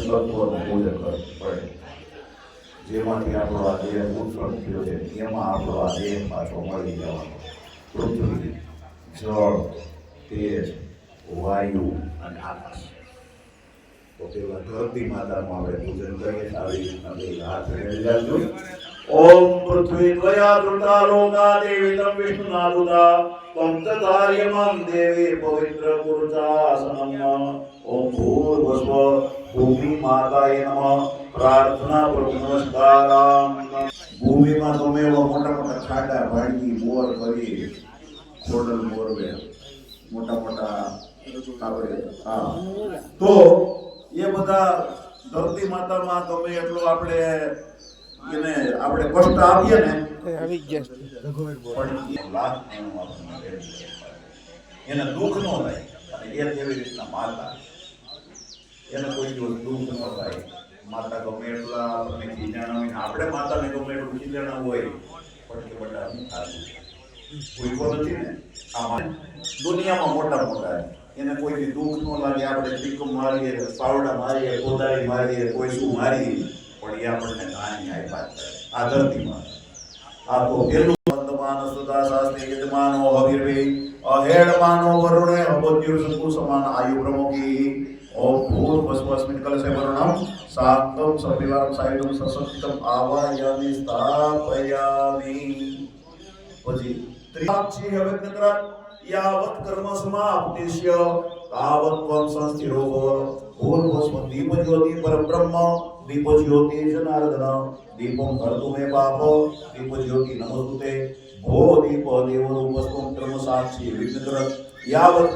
તત્વનું પૂજન કરવું પડે જેમાંથી આપણો આ દેહ ઉત્પન્ન થયો છે એમાં આપણો આ દેહ પાછો મળી જવાનો પૃથ્વી જળ તેજ વાયુ અને આકાશ તો પેલા ધરતી માતાનું આપણે પૂજન કરીએ આવી રીતના બે હાથ રેડી રાખજો ઓમ પૃથ્વી ત્વયા ધૃતા લોકા દેવી તમ વિષ્ણુનાદુતા ત્વં તદાર્યમં દેવી પવિત્ર પુરુષાસનમ ઓમ ભૂર્ભસ્વ ભૂમિ માતાએ નમઃ. પ્રાર્થના પ્રભુ નમસ્કારામ. ભૂમિમાં તમે એવા મોટા મોટા ખાડા ભાંગી બોર કરી ખોડલ બોરવે મોટા મોટા આપણે હા. તો એ બધા ધરતી માતામાં તમે એટલો આપણે એને આપણે કષ્ટ આપીએ ને આવી ગયા લાખ. એને દુઃખ નો થાય. અને એ કેવી રીતના માતા એને કોઈ દુઃખ ન થાય. માતા ગમે એટલા આપણને ખીજાણા હોય આપણે માતાને ગમે એટલું ખીજાણા હોય, પણ કે બધા ખાધું ભૂખો નથી ને? આમાં દુનિયામાં મોટા મોટા એને કોઈ દુઃખ ન લાગે, આપણે ટીકો મારીએ, પાવડા મારીએ, કોદાળી મારીએ, કોઈ શું મારીએ, પણ એ આપણને નાની આપ્યા છે. આ ધરતીમાં. આ તો પેલું વર્તમાન સુધા શાસ્ત્રી યજમાનો હવિર્વે અહેડમાનો વરુણે અબોધ્યુર સંકુ સમાન આયુ પ્રમોકી ઓમ ભૂર જ્યોતિ પરબ્રહ્મ દીપ જ્યોતિ પાપ દીપ જ્યોતિ નમસ્તુતે ભો દીપ દેવ કર્મ સાક્ષી વિઘ્નકર યાવત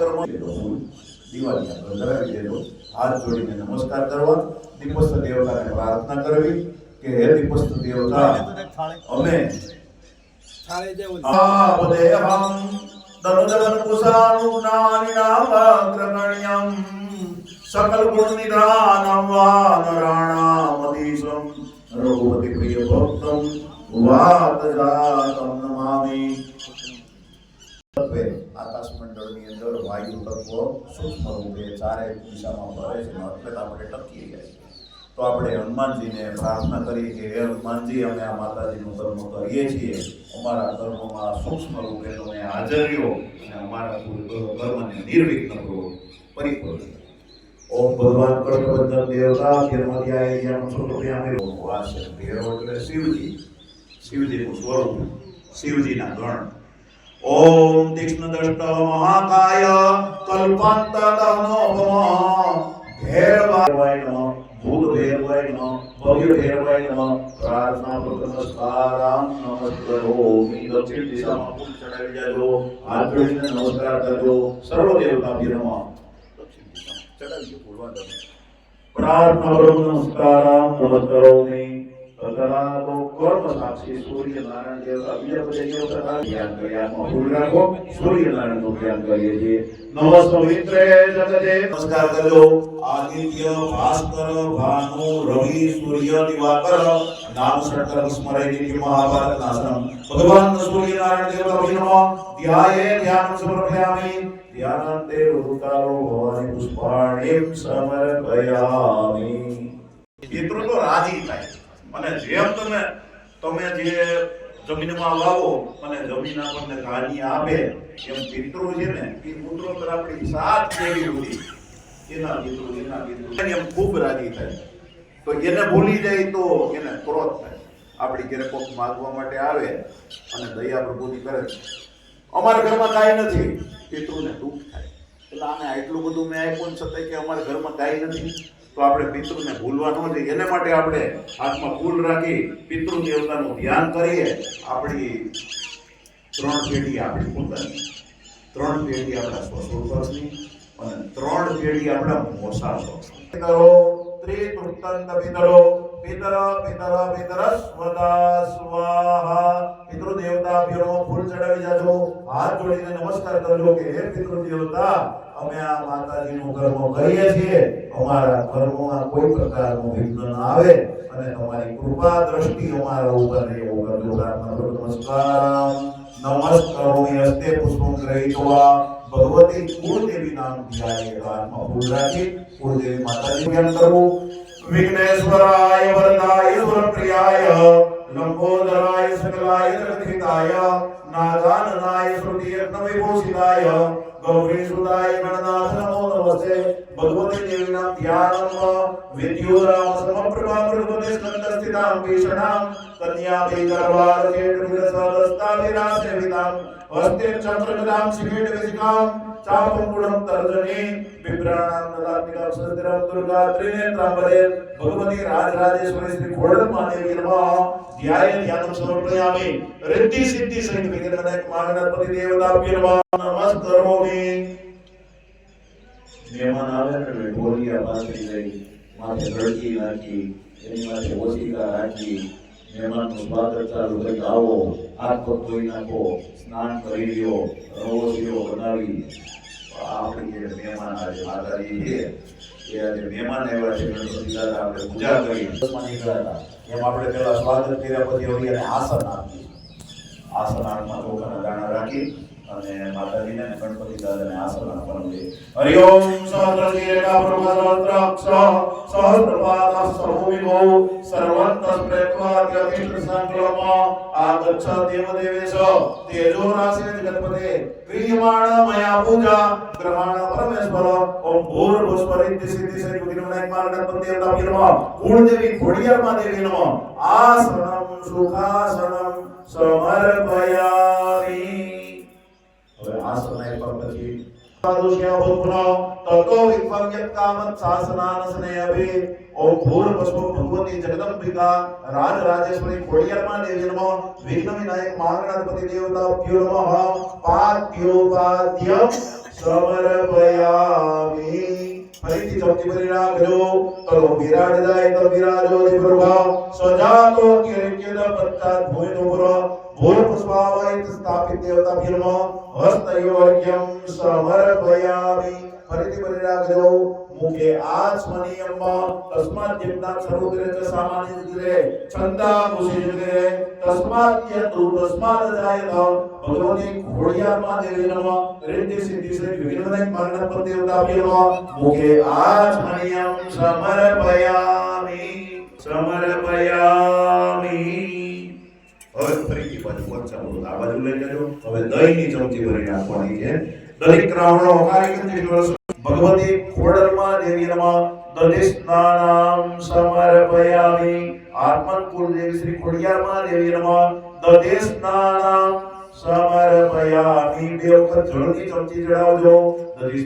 દિવાળી આપણે ધરાવી દેજો હાથ જોડીને નમસ્કાર કરવા દીપસ્થ દેવતાને પ્રાર્થના કરવી કે હે દીપસ્થ દેવતા અમે સકલ ગુણ નિધાનમ રઘુપતિ પ્રિય ભક્તમ વાત જાતમ નમામિ. આકાશ મંડળની અંદર વાયુ તત્વ સૂક્ષ્મ રૂપે ચારે દિશામાં ફરે છે. એટલે આપણે ટકી ગયા છીએ. તો આપણે હનુમાનજીને પ્રાર્થના કરીએ કે હે હનુમાનજી અમે આ માતાજીનું કર્મ કરીએ છીએ. અમારા કર્મમાં સૂક્ષ્મ રૂપે તમે હાજર રહ્યો અને અમારા કર્મને નિર્વિઘ્ન કરો પરિપૂર્ણ ઓમ ભગવાન કૃષ્ણ દેવતા ધર્મધ્યાય જ્ઞાન ભેરો એટલે શિવજી. શિવજીનું સ્વરૂપ શિવજીના ગણ. ઓમ તીક્ષ્ણ દ્રષ્ટ મહાકાય કલ્પાંતદહનોપમ ભૈરવાય નમઃ ભૂત ભૈરવાય નમઃ ભવ્ય ભૈરવાય નમઃ પ્રાર્થના પૂર્વક નમસ્કારામ નમસ્કારોમિ દક્ષિણ દિશામાં ફૂલ ચડાવી જાજો હાથ જોડીને નમસ્કાર કરજો સર્વ દેવતાભ્ય નમઃ દક્ષિણ દિશામાં ચડાવી ભૂલવા દો પ્રાર્થના પૂર્વક નમસ્કારામ નમસ્કારોમિ તદરાતો કર્મ સાક્ષી સૂર્ય નારાયણ દેવતા બીજા બધા દેવતા ધ્યાન કર્યા ફૂલ રાખો સૂર્ય નારાયણનું ધ્યાન કરીએ છીએ નમસ્તે મિત્રે જગદે નમસ્કાર કરજો આદિત્ય ભાસ્કર ભાનુ રવિ સૂર્ય દિવાકર નામ ષટકર સ્મરે નિત્ય મહાભારત નાશનમ ભગવાન સૂર્ય નારાયણ દેવતા વિષ્ણુ ધ્યાયે ધ્યાન સમર્પયામિ ધ્યાનંતે ઉતારો ભવાની પુષ્પાણિમ સમર્પયામિ પિતૃ તો રાજી થાય અને જેમ તમે તમે જે જમીનમાં લાવો અને જમીન આપણને ધાન્ય આપે, એમ પિતૃ છે ને, એ પુત્રો તર આપણી સાત પેઢી ઉડી એના પિતૃ એના પિતૃ. એમ ખૂબ રાજી થાય. તો એને ભૂલી જાય તો એને ક્રોધ થાય. આપણી ઘરે કોક માગવા માટે આવે અને દયા પ્રભુની કરે અમારા ઘરમાં કાંઈ નથી. પિતૃને દુઃખ થાય. એટલે આને આટલું બધું મેં આપ્યું છતાંય કે અમારા ઘરમાં કાંઈ નથી. તો આપણે પિતૃને ભૂલવા ન જોઈએ એને માટે આપણે હાથમાં ફૂલ રાખી પિતૃ દેવતાનું ધ્યાન કરીએ. આપણી ત્રણ પેઢી આપણી પોતાની. ત્રણ પેઢી આપણા સ્વસુર વર્ષની અને ત્રણ પેઢી આપણા મોસા પક્ષની ત્રિ ત્રિતૃપ્તંત પિતરો પિતર પિતર પિતર, સ્વદા, સ્વાહા. પિતૃ દેવતા પિતરો ફૂલ ચડાવી જાજો. હાથ જોડીને નમસ્કાર કરજો કે હે પિતૃ દેવતા, અમે આ માતાજીનું કર્મ કરીએ છીએ. અમારા કર્મમાં કોઈ પ્રકારનું વિઘ્ન ન આવે અને તમારી કૃપા દ્રષ્ટિ અમારા ઉપર રહે એવું કરજો નમસ્કાર. નમસ્કારોમિ હસ્તે પુષ્પમ ગ્રહીત્વા ભગવતી કુળદેવી નામ ધ્યાયે હાથમાં ફૂલ રાખી કુળદેવી માતાજી ધ્યાન કરવું. વિઘ્નેશ્વરાય વરદાય સુરપ્રિયાય લંબોદરાય સકલાય ત્રિતાય નાદાનનાય શ્રુતિ રત્ન વિભૂષિતાય ગૌરી સુતાય ગણનાથ નમો નમસ્તે ભગવતી દેવીના ધ્યાનમ વિદ્યોરામ સમપ્રભા પ્રભુતે સંતસ્થિતામ ભીષણામ, કન્યાભી કરવાર ಚಾಪುಂಗುಡಂ ತರ್ಜನಿ ಬಿಭ್ರಾಣಾಂ ನಲಾತ್ಮಿಕಾಂ ಸದತಿರಂ ದುರ್ಗಾ ತ್ರಿನೇತ್ರಾಂಬರೇ ಭಗವತಿ ರಾಜರಾಜೇಶ್ವರಿ ಶ್ರೀ ಕೊಡಮಾದೇವಿ ನಮಃ ಧ್ಯಾಯ ಧ್ಯಾನಂ ಸಮರ್ಪಯಾಮಿ ರಿದ್ಧಿ ಸಿದ್ಧಿ ಸಹಿತ ವಿಘ್ನನಾಯಕ ಮಹಾಗಣಪತಿ ದೇವತಾಭ್ಯ ನಮಃ ನಮಸ್ಕರೋಮಿ મહેમાન આવે એટલે ઢોલિયા પાસે જઈ માથે ગળકી નાખી એની માથે ઓસિકા રાખી મહેમાનનું સ્વાગત ચાલુ કરી આવો હાથ પગ ધોઈ નાખો, સ્નાન કરી લ્યો રવોશીઓ બનાવી. આપણી જે મહેમાન આજે માતાજી છે, એ આજે મહેમાન આવ્યા છે, ગણપતિ દાદા આપણે પૂજા કરી. નીકળ્યા હતા એમ આપણે પેલા સ્વાગત કર્યા પછી હવે આસન આપીએ. આસન આસમાં લોકોના દાણા રાખી અને માતાજીને ગણપતિ દાદાને આસન આપવાનું. છે હરિ ઓમ સહસ્રશીર્ષા બ્રહ્મસહસ્રાક્ષ સહસ્રપાદઃ સર્વવિભો સર્વંતઃ પ્રેત્વાદ્યતિષ્ઠ સંક્રમ આગચ્છ દેવદેવેશ તેજો રાશિ જગતપતે ક્રિયમાણ મયા પૂજા ગ્રહણ સમર્પયામિ. હવે આ સમય પર પછી સાધુષ્ય ભૂતનો તતો વિક્રમ્યત કામત શાસનાનસને અભિ ઓમ ભૂર્ભસ્વ ભગવતી જગદંબિકા રાજ રાજેશ્વરી ખોડિયારમાં દેવી નમઃ વિઘ્ન વિનાયક મહાગણાધિપતિ દેવતા ભ્યો નમઃ પાદ્યોપાદ્યમ સમર્પયામિ ફરીથી ચૌથી ભરી રાખજો તલો વિરાટ જાય તો વિરાજો પ્રભાવ સજાતો કિરીટ પત્તા ભૂમિ ઉપર ભૂલ પુષ્પાવૈત સ્થાપિત દેવતા ભીર્મ હસ્તયોગ્યમ સમર્પયામિ ફરીથી ભરી રાખજો મુખે આચમનીયમ તસ્માત જિમ્નાત સર્વગ્રે ચ સામાન્ય જુગરે છંદા મુસી જુગરે તસ્માત યતુ તસ્માત જાયત ભગવતી ઘોડિયારમાં દેવી નમ રિદ્ધિ સિદ્ધિ શ્રી વિઘ્નવિનાયક માર્ગણ દેવતા ભીર્મ મુખે આચમનીયમ સમર્પયામિ સમર્પયામિ હવે ફરીથી પંચામૃત આ બાજુ લઈ જજો હવે દહીંની ચમચી ભરી નાખવાની છે. દરેક રાવણો હકારી કંઠેશ્વર ભગવતી ખોડલમાં દેવી નમઃ. દધિ સમર્પયામિ આત્મન કુલ દેવી શ્રી ખોડિયામાં દેવી નમઃ. દધિ સમર્પયામિ બે વખત જળની ચમચી ચડાવજો. દધિ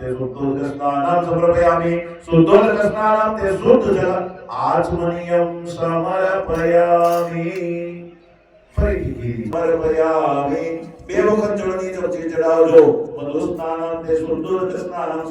તે શુદ્ધોદક સ્નાનામ સમર્પયામિ શુદ્ધોદક સ્નાનામ તે શુદ્ધ જળ આચમનીયમ સમર્પયામિ ફરીથી કીધી સમર્પયામિ બે વખત જળની ચમચી ચડાવજો મધુ સ્નાનમ તે શુદ્ધોદક સ્નાનમ